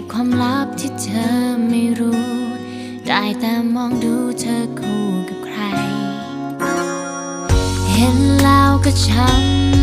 ก็บความลับที่เธอไม่รู้ ได้แต่มองดูเธอคู่กับใคร เห็นแล้วก็ช้ำ